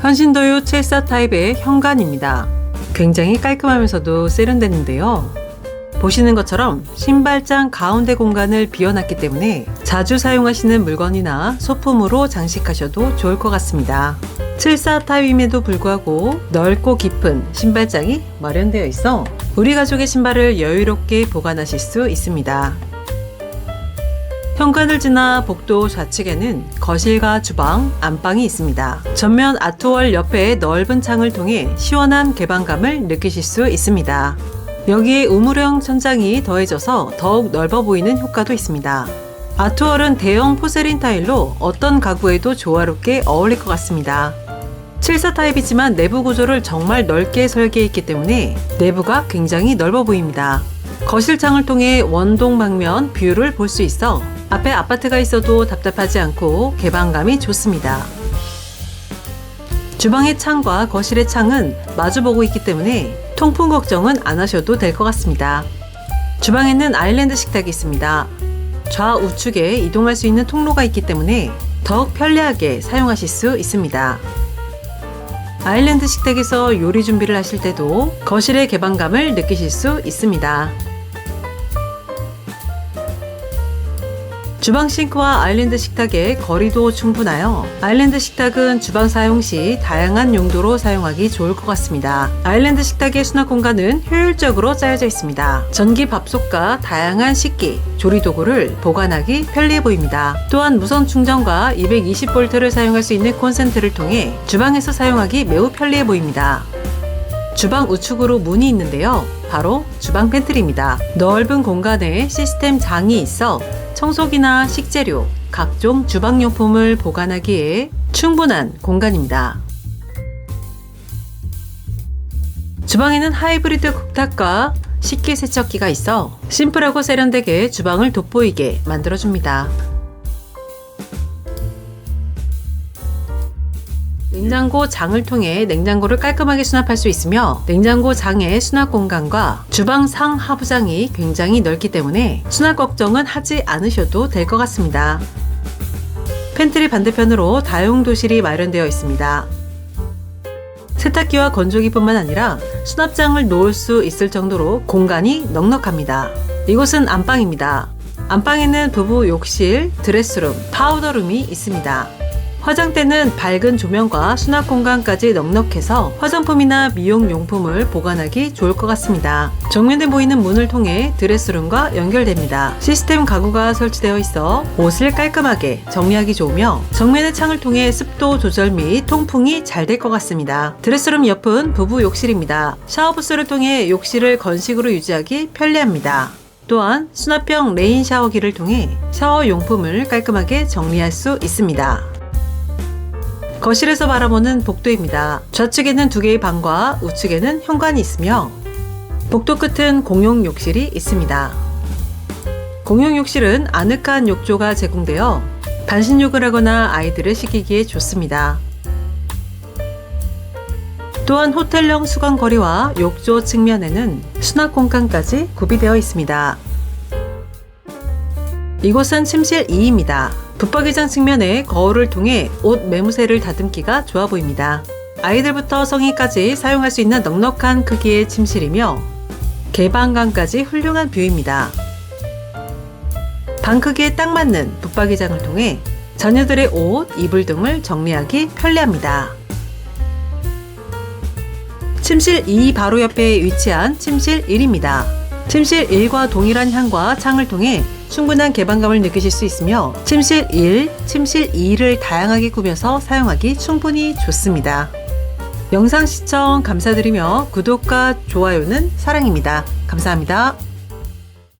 현신도유 74 타입의 현관입니다. 굉장히 깔끔하면서도 세련됐는데요. 보시는 것처럼 신발장 가운데 공간을 비워놨기 때문에 자주 사용하시는 물건이나 소품으로 장식하셔도 좋을 것 같습니다. 74 타입임에도 불구하고 넓고 깊은 신발장이 마련되어 있어 우리 가족의 신발을 여유롭게 보관하실 수 있습니다. 현관을 지나 복도 좌측에는 거실과 주방, 안방이 있습니다. 전면 아트월 옆에 넓은 창을 통해 시원한 개방감을 느끼실 수 있습니다. 여기에 우물형 천장이 더해져서 더욱 넓어 보이는 효과도 있습니다. 아트월은 대형 포세린 타일로 어떤 가구에도 조화롭게 어울릴 것 같습니다. 74 타입이지만 내부 구조를 정말 넓게 설계했기 때문에 내부가 굉장히 넓어 보입니다. 거실창을 통해 원동 방면 뷰를 볼 수 있어 앞에 아파트가 있어도 답답하지 않고 개방감이 좋습니다. 주방의 창과 거실의 창은 마주보고 있기 때문에 통풍 걱정은 안 하셔도 될 것 같습니다. 주방에는 아일랜드 식탁이 있습니다. 좌우측에 이동할 수 있는 통로가 있기 때문에 더욱 편리하게 사용하실 수 있습니다. 아일랜드 식탁에서 요리 준비를 하실 때도 거실의 개방감을 느끼실 수 있습니다. 주방 싱크와 아일랜드 식탁의 거리도 충분하여 아일랜드 식탁은 주방 사용 시 다양한 용도로 사용하기 좋을 것 같습니다. 아일랜드 식탁의 수납 공간은 효율적으로 짜여져 있습니다. 전기 밥솥과 다양한 식기, 조리 도구를 보관하기 편리해 보입니다. 또한 무선 충전과 220V를 사용할 수 있는 콘센트를 통해 주방에서 사용하기 매우 편리해 보입니다. 주방 우측으로 문이 있는데요. 바로 주방 팬트리입니다. 넓은 공간에 시스템 장이 있어 청소기나 식재료, 각종 주방용품을 보관하기에 충분한 공간입니다. 주방에는 하이브리드 쿡탑과 식기세척기가 있어 심플하고 세련되게 주방을 돋보이게 만들어줍니다. 냉장고 장을 통해 냉장고를 깔끔하게 수납할 수 있으며 냉장고 장의 수납 공간과 주방 상 하부장이 굉장히 넓기 때문에 수납 걱정은 하지 않으셔도 될 것 같습니다. 팬트리 반대편으로 다용 도실이 마련되어 있습니다. 세탁기와 건조기뿐만 아니라 수납장을 놓을 수 있을 정도로 공간이 넉넉합니다. 이곳은 안방입니다. 안방에는 부부 욕실, 드레스룸, 파우더룸이 있습니다. 화장대는 밝은 조명과 수납 공간까지 넉넉해서 화장품이나 미용 용품을 보관하기 좋을 것 같습니다. 정면에 보이는 문을 통해 드레스룸과 연결됩니다. 시스템 가구가 설치되어 있어 옷을 깔끔하게 정리하기 좋으며 정면의 창을 통해 습도 조절 및 통풍이 잘 될 것 같습니다. 드레스룸 옆은 부부 욕실입니다. 샤워 부스를 통해 욕실을 건식으로 유지하기 편리합니다. 또한 수납형 레인 샤워기를 통해 샤워 용품을 깔끔하게 정리할 수 있습니다. 거실에서 바라보는 복도입니다. 좌측에는 두 개의 방과 우측에는 현관이 있으며 복도 끝은 공용 욕실이 있습니다. 공용 욕실은 아늑한 욕조가 제공되어 반신욕을 하거나 아이들을 씻기기에 좋습니다. 또한 호텔형 수건거리와 욕조 측면에는 수납 공간까지 구비되어 있습니다. 이곳은 침실 2입니다. 붙박이장 측면에 거울을 통해 옷 매무새를 다듬기가 좋아 보입니다. 아이들부터 성인까지 사용할 수 있는 넉넉한 크기의 침실이며 개방감까지 훌륭한 뷰입니다. 방 크기에 딱 맞는 붙박이장을 통해 자녀들의 옷, 이불 등을 정리하기 편리합니다. 침실 2 바로 옆에 위치한 침실 1입니다. 침실 1과 동일한 향과 창을 통해 충분한 개방감을 느끼실 수 있으며 침실 1, 침실 2를 다양하게 꾸며서 사용하기 충분히 좋습니다. 영상 시청 감사드리며 구독과 좋아요는 사랑입니다. 감사합니다.